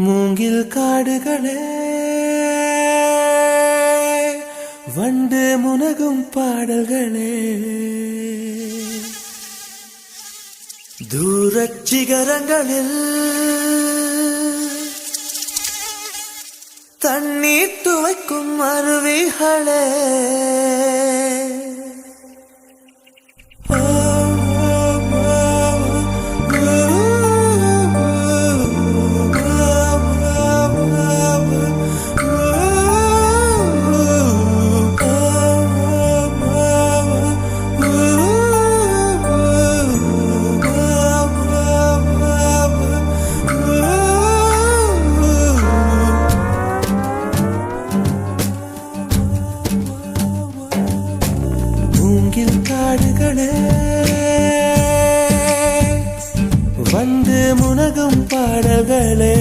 மூங்கில் காடுகளே வண்டு முனகும் பாடல்களே. தூரச் சிகரங்களில் தண்ணீர் துவைக்கும் அருவிகளே. மூங்கில் காடுகளே. வந்து முனகும் பாடல்களே.